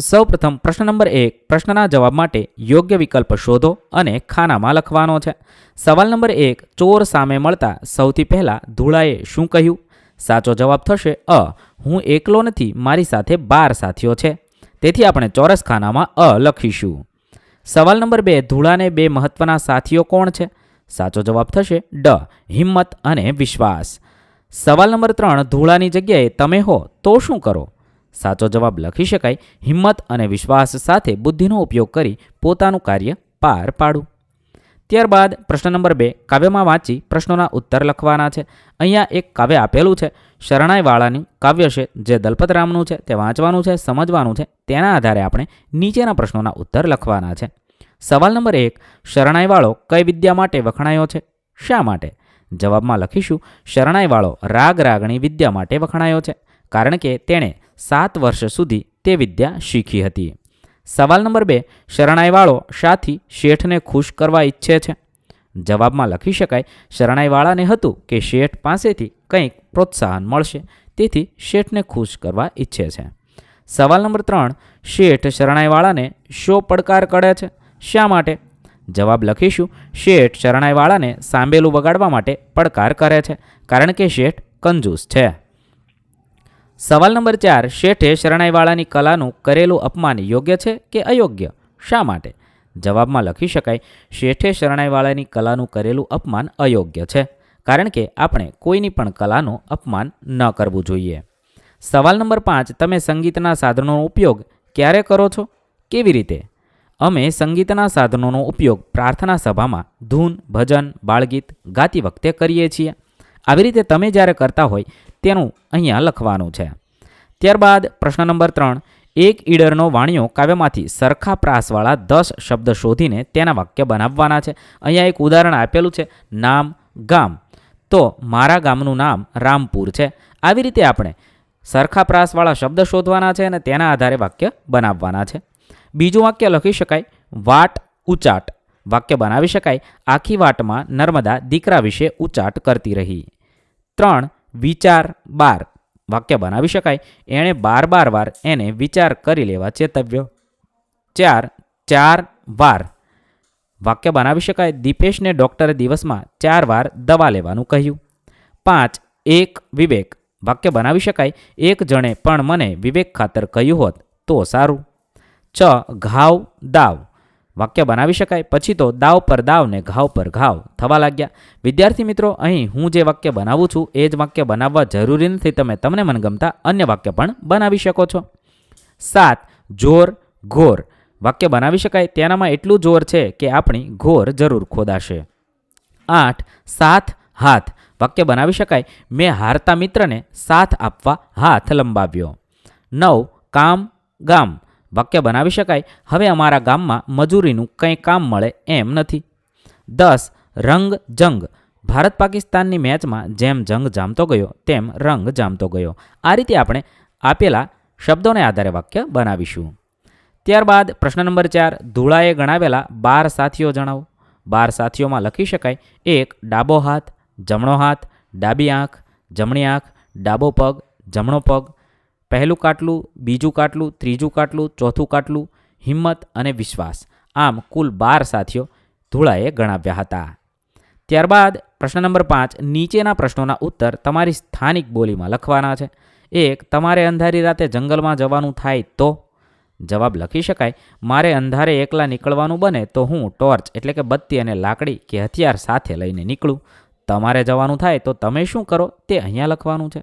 સૌપ્રથમ પ્રશ્ન નંબર એક, પ્રશ્નના જવાબ માટે યોગ્ય વિકલ્પ શોધો અને ખાનામાં લખવાનો છે. સવાલ નંબર એક, ચોર સામે મળતા સૌથી પહેલાં ધૂળાએ શું કહ્યું? સાચો જવાબ થશે અ, હું એકલો નથી, મારી સાથે બાર સાથીઓ છે. તેથી આપણે ચોરસ ખાનામાં અ લખીશું. સવાલ નંબર બે, ધૂળાને બે મહત્વના સાથીઓ કોણ છે? સાચો જવાબ થશે ડ, હિંમત અને વિશ્વાસ. સવાલ નંબર ત્રણ, ધૂળાની જગ્યાએ તમે હો તો શું કરો? સાચો જવાબ લખી શકાય. હિંમત અને વિશ્વાસ સાથે બુદ્ધિનો ઉપયોગ કરી પોતાનું કાર્ય પાર પાડવું. ત્યારબાદ પ્રશ્ન નંબર બે, કાવ્યમાં વાંચી પ્રશ્નોના ઉત્તર લખવાના છે. અહીંયા એક કાવ્ય આપેલું છે, શરણાઈવાળાનું કાવ્ય છે, જે દલપતરામનું છે, તે વાંચવાનું છે, સમજવાનું છે, તેના આધારે આપણે નીચેના પ્રશ્નોના ઉત્તર લખવાના છે. સવાલ નંબર એક, શરણાઈવાળો કઈ વિદ્યા માટે વખણાયો છે? શા માટે? જવાબમાં લખીશું, શરણાઈવાળો રાગ રાગણી વિદ્યા માટે વખણાયો છે. કારણ કે તેણે સાત વર્ષ સુધી તે વિદ્યા શીખી હતી. સવાલ નંબર બે, શરણાઈવાળો શાથી શેઠને ખુશ કરવા ઈચ્છે છે? જવાબમાં લખી શકાય, શરણાઈવાળાને હતું કે શેઠ પાસેથી કંઈક પ્રોત્સાહન મળશે, તેથી શેઠને ખુશ કરવા ઈચ્છે છે. સવાલ નંબર ત્રણ, શેઠ શરણાઈવાળાને શો પડકાર કરે છે? શા માટે? જવાબ લખીશું, શેઠ શરણાઈવાળાને સાંભેલું વગાડવા માટે પડકાર કરે છે, કારણ કે શેઠ કંજૂસ છે. સવાલ નંબર ચાર, શેઠે શરણાઈવાળાની કલાનું કરેલું અપમાન યોગ્ય છે કે અયોગ્ય? શા માટે? જવાબમાં લખી શકાય, શેઠે શરણાઈવાળાની કલાનું કરેલું અપમાન અયોગ્ય છે, કારણ કે આપણે કોઈની પણ કલાનું અપમાન ન કરવું જોઈએ. સવાલ નંબર પાંચ, તમે સંગીતના સાધનોનો ઉપયોગ ક્યારે કરો છો? કેવી રીતે? અમે સંગીતના સાધનોનો ઉપયોગ પ્રાર્થના સભામાં ધૂન, ભજન, બાળગીત ગાતી વખતે કરીએ છીએ. આવી રીતે તમે જ્યારે કરતા હોય તેનું અહીંયા લખવાનું છે. ત્યારબાદ પ્રશ્ન નંબર ત્રણ, એક ઈડરનો વાણિયો કાવ્યમાંથી સરખા પ્રાસવાળા દસ શબ્દ શોધીને તેના વાક્ય બનાવવાના છે. અહીંયા એક ઉદાહરણ આપેલું છે, નામ ગામ. તો મારા ગામનું નામ રામપુર છે. આવી રીતે આપણે સરખા પ્રાસવાળા શબ્દ શોધવાના છે અને તેના આધારે વાક્ય બનાવવાના છે. બીજું વાક્ય લખી શકાય, વાટ ઉચાટ. વાક્ય બનાવી શકાય, આખી વાટમાં નર્મદા દીકરા વિશે ઉચાટ કરતી રહી. ત્રણ વિચાર બાર. વાક્ય બનાવી શકાય. એણે બાર બાર વાર એને વિચાર કરી લેવા ચેતવ્યો. ચાર ચાર વાર. વાક્ય બનાવી શકાય. દીપેશને ડૉક્ટરે દિવસમાં ચાર વાર દવા લેવાનું કહ્યું. પાંચ, એક વિવેક. વાક્ય બનાવી શકાય. એક જણે પણ મને વિવેક ખાતર કહ્યું હોત તો સારું. છ, ઘાવ દાવ. વાક્ય બનાવી શકાય. પછી તો દાવ પર દાવ ને ઘાવ પર ઘાવ થવા લાગ્યા. વિદ્યાર્થી મિત્રો, અહીં હું જે વાક્ય બનાવું છું, એ જ વાક્ય બનાવવા જરૂરી નથી. તમે તમને મનગમતા અન્ય વાક્ય પણ બનાવી શકો છો. સાત, જોર, ઘોર. વાક્ય બનાવી શકાય તેનામાં એટલું જોર છે કે આપણી ઘોર જરૂર ખોદાશે. આઠ, સાત, હાથ. વાક્ય બનાવી શકાય. મેં હારતા મિત્રને સાથ આપવા હાથ લંબાવ્યો. નવ, કામ, ગામ. વાક્ય બનાવી શકાય? હવે અમારા ગામમાં મજૂરીનું કંઈ કામ મળે એમ નથી. દસ, રંગ જંગ. ભારત પાકિસ્તાનની મેચમાં જેમ જંગ જામતો ગયો, તેમ રંગ જામતો ગયો. આ રીતે આપણે આપેલા શબ્દોને આધારે વાક્ય બનાવીશું. ત્યારબાદ પ્રશ્ન નંબર ચાર, ધૂળાએ ગણાવેલા બાર સાથીઓ જણાવો. બાર સાથીઓમાં લખી શકાય. એક, ડાબો હાથ, જમણો હાથ, ડાબી આંખ, જમણી આંખ, ડાબો પગ, જમણો પગ પહેલું કાટલું, બીજું કાટલું, ત્રીજું કાટલું, ચોથું કાટલું, હિંમત અને વિશ્વાસ. આમ કુલ બાર સાથીઓ ધૂળાએ ગણાવ્યા હતા. ત્યારબાદ પ્રશ્ન નંબર પાંચ, નીચેના પ્રશ્નોના ઉત્તર તમારી સ્થાનિક બોલીમાં લખવાના છે. એક, તમારે અંધારી રાતે જંગલમાં જવાનું થાય તો? જવાબ લખી શકાય. મારે અંધારે એકલા નીકળવાનું બને તો હું ટોર્ચ એટલે કે બત્તી અને લાકડી કે હથિયાર સાથે લઈને નીકળું. તમારે જવાનું થાય તો તમે શું કરો તે અહીંયા લખવાનું છે.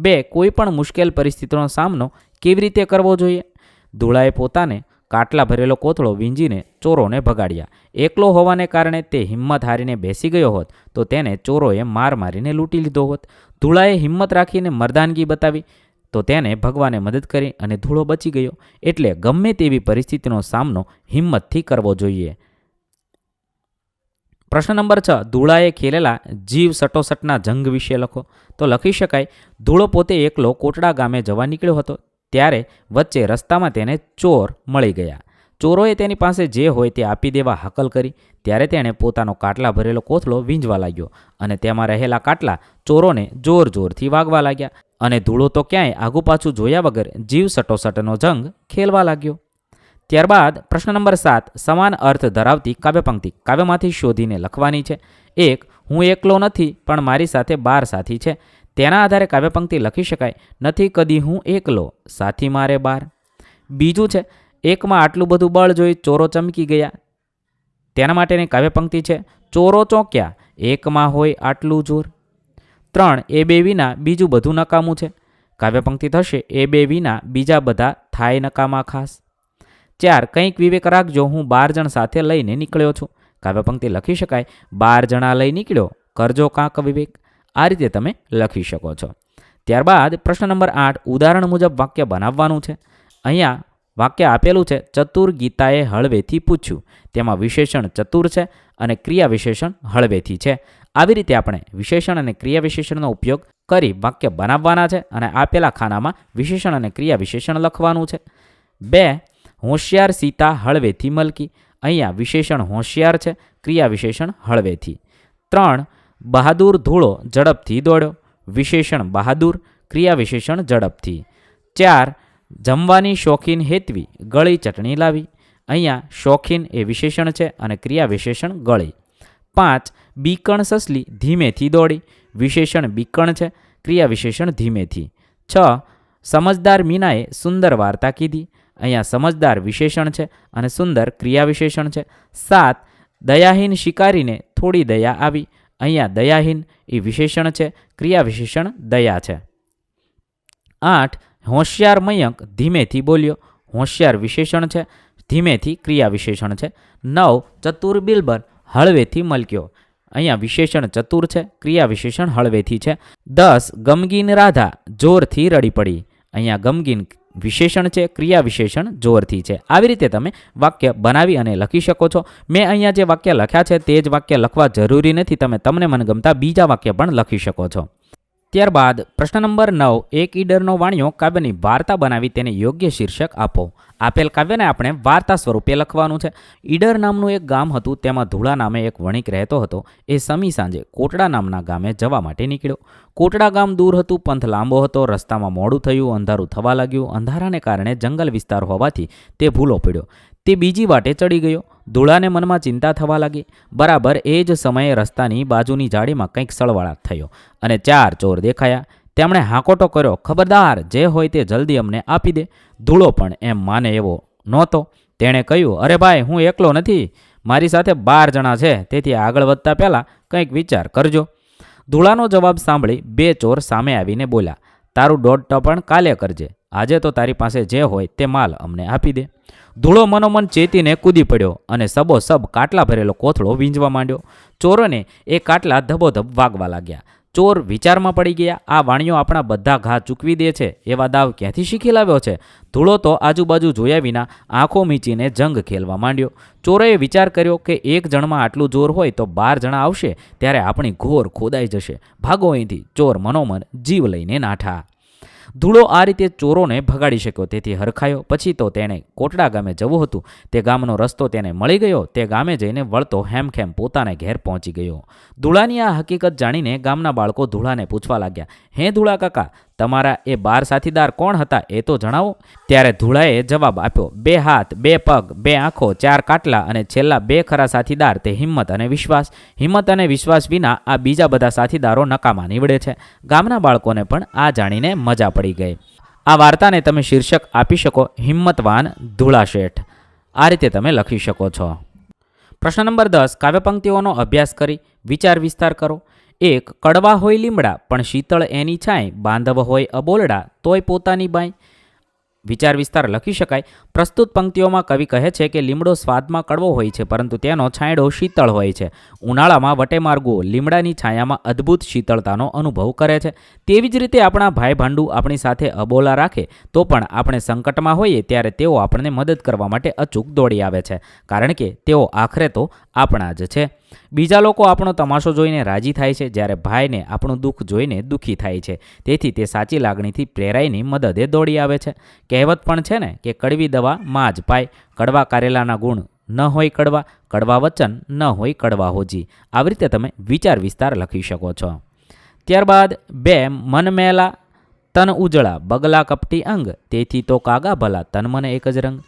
બે કોઈ પણ મુશ્કેલ પરિસ્થિતિનો સામનો કેવી રીતે કરવો જોઈએ? ધૂળાએ પોતાને કાટલા ભરેલો કોથળો વીંજીને ચોરોને ભગાડ્યા. એકલો હોવાને કારણે તે હિંમત હારીને બેસી ગયો હોત, તો તેને ચોરોએ માર મારીને લૂંટી લીધો હોત. ધૂળાએ હિંમત રાખીને મર્દાનગી બતાવી, તો તેને ભગવાને મદદ કરી અને ધૂળો બચી ગયો. એટલે ગમે તેવી પરિસ્થિતિનો સામનો હિંમતથી કરવો જોઈએ. પ્રશ્ન નંબર છ, ધૂળાએ ખેલેલા જીવ સટોસટના જંગ વિશે લખો. તો લખી શકાય, ધૂળો પોતે એકલો કોટડા ગામે જવા નીકળ્યો હતો. ત્યારે વચ્ચે રસ્તામાં તેને ચોર મળી ગયા. ચોરોએ તેની પાસે જે હોય તે આપી દેવા હાકલ કરી. ત્યારે તેણે પોતાનો કાટલા ભરેલો કોથળો વીંજવા લાગ્યો અને તેમાં રહેલા કાટલા ચોરોને જોર જોરથી વાગવા લાગ્યા. અને ધૂળો તો ક્યાંય આગુ પાછું જોયા વગર જીવ સટોસટનો જંગ ખેલવા લાગ્યો. ત્યારબાદ પ્રશ્ન નંબર સાત, સમાન અર્થ ધરાવતી કાવ્યપંક્તિ. કાવ્યમાંથી શોધીને લખવાની છે. એક, હું એકલો નથી, પણ મારી સાથે બાર સાથી છે. તેના આધારે કાવ્યપંક્તિ લખી શકાય. નથી કદી હું એકલો, સાથી મારે બાર. બીજું છે, એકમાં આટલું બધું બળ જોઈ ચોરો ચમકી ગયા. તેના માટેની કાવ્યપંક્તિ છે, ચોરો ચોંક્યા. એકમાં હોય આટલું જોર. ત્રણ, એ બે વિના બીજું બધું નકામું છે. કાવ્યપંક્તિ થશે, એ બે વિના બીજા બધા થાય નકામા ખાસ. ચાર, કંઈક વિવેક રાખજો, હું બાર જણ સાથે લઈને નીકળ્યો છું. કાવ્યપંક્તિ લખી શકાય. બાર જણા લઈ નીકળ્યો. કરજો કાંક વિવેક. આ રીતે તમે લખી શકો છો. ત્યારબાદ પ્રશ્ન નંબર આઠ, ઉદાહરણ મુજબ વાક્ય બનાવવાનું છે. અહીંયા વાક્ય આપેલું છે, ચતુર ગીતાએ હળવેથી પૂછ્યું. તેમાં વિશેષણ ચતુર છે અને ક્રિયા વિશેષણ હળવેથી છે. આવી રીતે આપણે વિશેષણ અને ક્રિયા વિશેષણનો ઉપયોગ કરી વાક્ય બનાવવાના છે અને આપેલા ખાનામાં વિશેષણ અને ક્રિયા વિશેષણ લખવાનું છે. બે હોશિયાર સીતા હળવેથી મલકી. અહીંયા વિશેષણ હોશિયાર છે, ક્રિયા વિશેષણ હળવેથી. ત્રણ, બહાદુર ધૂળો ઝડપથી દોડ્યો. વિશેષણ બહાદુર, ક્રિયા વિશેષણ ઝડપથી. ચાર, જમવાની શોખીન હેતવી, ગળી ચટણી લાવી. અહીંયા શોખીન એ વિશેષણ છે અને ક્રિયા વિશેષણ ગળી. પાંચ, બીકણ સસલી ધીમેથી દોડી. વિશેષણ બીકણ છે, ક્રિયા વિશેષણ ધીમેથી. છ, સમજદાર મીનાએ સુંદર વાર્તા કીધી. અહીંયા સમજદાર વિશેષણ છે અને સુંદર ક્રિયા વિશેષણ છે. સાત, દયાહીન શિકારીને થોડી દયા આવી. અહીંયા દયાહીન એ વિશેષણ છે ક્રિયા વિશેષણ દયા છે. આઠ, હોશિયાર મયંક ધીમેથી બોલ્યો. હોશિયાર વિશેષણ છે, ધીમેથી ક્રિયા વિશેષણ છે. નવ, ચતુર બિલબર હળવેથી મલક્યો. અહીંયા વિશેષણ ચતુર છે ક્રિયા વિશેષણ હળવેથી છે. દસ, ગમગીન રાધા જોરથી રડી પડી. અહીંયા ગમગીન વિશેષણ છે, ક્રિયા વિશેષણ જોરથી છે. આવી રીતે તમે વાક્ય બનાવી અને લખી શકો છો. મેં અહીંયા જે વાક્ય લખ્યા છે, તે જ વાક્ય લખવા જરૂરી નથી. તમે તમને મનગમતા બીજા વાક્ય પણ લખી શકો છો. ત્યારબાદ પ્રશ્ન નંબર નવ, એક ઈડરનો વાણિયો કાવ્યની વાર્તા બનાવી તેને યોગ્ય શીર્ષક આપો. આપેલ કાવ્યને આપણે વાર્તા સ્વરૂપે લખવાનું છે. ઈડર નામનું એક ગામ હતું, તેમાં ધૂળા નામે એક વણિક રહેતો હતો. એ સમી સાંજે કોટડા નામના ગામે જવા માટે નીકળ્યો. કોટડા ગામ દૂર હતું, પંથ લાંબો હતો, રસ્તામાં મોડું થયું, અંધારું થવા લાગ્યું. અંધારાને કારણે જંગલ વિસ્તાર હોવાથી તે ભૂલો પડ્યો. તે બીજી વાટે ચડી ગયો. ધૂળાને મનમાં ચિંતા થવા લાગી. બરાબર એ જ સમયે રસ્તાની બાજુની જાળીમાં કંઈક સળવાળાટ થયો અને ચાર ચોર દેખાયા. તેમણે હાંકોટો કર્યો, ખબરદાર, જે હોય તે જલ્દી અમને આપી દે. ધૂળો પણ એમ માને એવો નહોતો. તેણે કહ્યું, અરે ભાઈ, હું એકલો નથી. મારી સાથે બાર જણા છે, તેથી આગળ વધતા પહેલાં કંઈક વિચાર કરજો. ધૂળાનો જવાબ સાંભળી બે ચોર સામે આવીને બોલ્યા, તારું દોઢ ટપણ કાલે કરજે. આજે તો તારી પાસે જે હોય તે માલ અમને આપી દે. ધૂળો મનોમન ચેતીને કૂદી પડ્યો અને સબો સબ કાટલા ભરેલો કોથળો વીંજવા માંડ્યો. ચોરોને એ કાટલા ધબોધબ વાગવા લાગ્યા. ચોર વિચારમાં પડી ગયા, આ વાણીઓ આપણા બધા ઘા ચૂકવી દે છે, એવા દાવ ક્યાંથી શીખી લાવ્યો છે? ધૂળો તો આજુબાજુ જોયા વિના આંખો મીચીને જંગ ખેલવા માંડ્યો. ચોરોએ વિચાર કર્યો કે એક જણમાં આટલું જોર હોય તો બાર જણા આવશે, ત્યારે આપણી ઘોર ખોદાઈ જશે. ભાગો અહીંથી, ચોર મનોમન જીવ લઈને નાઠા. ધૂળો આ રીતે ચોરોને ભગાડી શક્યો. તેથી હરખાયો. પછી તો તેણે કોટડા ગામે જવું હતું. તે ગામનો રસ્તો તેને મળી ગયો. તે ગામે જઈને વળતો હેમખેમ પોતાને ઘેર પહોંચી ગયો. ધૂળાની આ હકીકત જાણીને ગામના બાળકો ધૂળાને પૂછવા લાગ્યા, હે ધૂળા કાકા તમારા એ બાર સાથીદાર કોણ હતા એ તો જણાવો. ત્યારે ધૂળાએ જવાબ આપ્યો, બે હાથ, બે પગ, બે આંખો, ચાર કાટલા અને છેલ્લા બે ખરા સાથીદાર, તે હિંમત અને વિશ્વાસ. હિંમત અને વિશ્વાસ વિના આ બીજા બધા સાથીદારો નકામા નીવડે છે. ગામના બાળકોને પણ આ જાણીને મજા પડી ગઈ. આ વાર્તાને તમે શીર્ષક આપી શકો, હિંમતવાન ધૂળા શેઠ. આ રીતે તમે લખી શકો છો. પ્રશ્ન નંબર દસ, કાવ્યપંક્તિઓનો અભ્યાસ કરી, વિચાર વિસ્તાર કરો. એક કડવા હોય લીમડા, પણ શીતળ એની છાંય, બાંધવ હોય અબોલડા, તોય પોતાની બાય. વિચાર વિસ્તાર લખી શકાય. પ્રસ્તુત પંક્તિઓમાં કવિ કહે છે કે લીમડો સ્વાદમાં કડવો હોય છે, પરંતુ તેનો છાંયડો શીતળ હોય છે. ઉનાળામાં વટેમાર્ગો લીમડાની છાયામાં અદ્ભુત શીતળતાનો અનુભવ કરે છે. તેવી જ રીતે આપણા ભાઈ ભાંડુ આપણી સાથે અબોલા રાખે, તો પણ આપણે સંકટમાં હોઈએ ત્યારે તેઓ આપણને મદદ કરવા માટે અચૂક દોડી આવે છે. કારણ કે તેઓ આખરે તો આપણા જ છે. બીજા લોકો આપણો તમાશો જોઈને રાજી થાય છે, જ્યારે ભાઈને આપણું દુઃખ જોઈને દુઃખી થાય છે. તેથી તે સાચી લાગણીથી પ્રેરાઈને મદદે દોડી આવે છે. કહેવત પણ છે ને કે કડવી દવા માં જ પાય. કડવા કારેલાના ગુણ ન હોય કડવા કડવા વચન ન હોય કડવા હોજી. આવી રીતે તમે વિચાર વિસ્તાર લખી શકો છો. ત્યારબાદ બે, મન મેલા, તન ઉજળા, બગલા કપટી અંગ. તેથી તો કાગા ભલા, તન મને એક જ રંગ.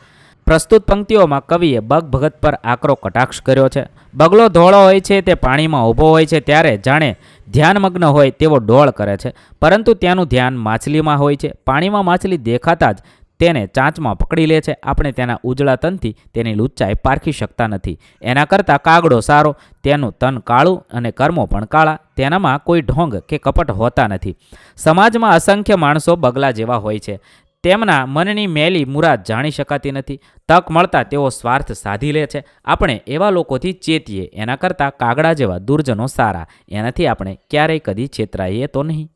પ્રસ્તુત પંક્તિઓમાં કવિએ બગ ભગત પર આકરો કટાક્ષ કર્યો છે. બગલો ધોળો હોય છે, તે પાણીમાં ઊભો હોય છે, ત્યારે જાણે ધ્યાનમગ્ન હોય તેવો ડોળ કરે છે. પરંતુ ત્યાંનું ધ્યાન માછલીમાં હોય છે. પાણીમાં માછલી દેખાતા જ તેને ચાંચમાં પકડી લે છે. આપણે તેના ઉજળા તનથી તેની લુચ્ચાઈ પારખી શકતા નથી. એના કરતાં કાગડો સારો, તેનું તન કાળું અને કર્મો પણ કાળા, તેનામાં કોઈ ઢોંગ કે કપટ હોતા નથી. સમાજમાં અસંખ્ય માણસો બગલા જેવા હોય છે. તેમના મનની મેલી મુરાદ જાણી શકાતી નથી. તક મળતા તેઓ સ્વાર્થ સાધી લે છે. આપણે એવા લોકોથી ચેતીએ, એના કરતાં કાગડા જેવા દુર્જનો સારા. એનાથી આપણે ક્યારેય કદી છેતરાઈએ તો નહીં.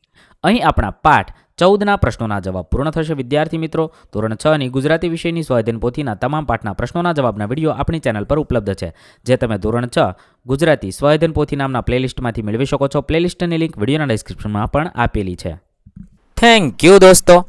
અહીં આપણા પાઠ ચૌદના પ્રશ્નોના જવાબ પૂર્ણ થશે. વિદ્યાર્થી મિત્રો, ધોરણ છની ગુજરાતી વિષયની સ્વાધીન પોથીના તમામ પાઠના પ્રશ્નોના જવાબના વીડિયો આપણી ચેનલ પર ઉપલબ્ધ છે. જે તમે ધોરણ છ ગુજરાતી સ્વાધીન પોથી નામના પ્લેલિસ્ટમાંથી મેળવી શકો છો. પ્લેલિસ્ટની લિંક વિડીયોના ડિસ્ક્રિપ્શનમાં પણ આપેલી છે. થેન્ક યુ દોસ્તો.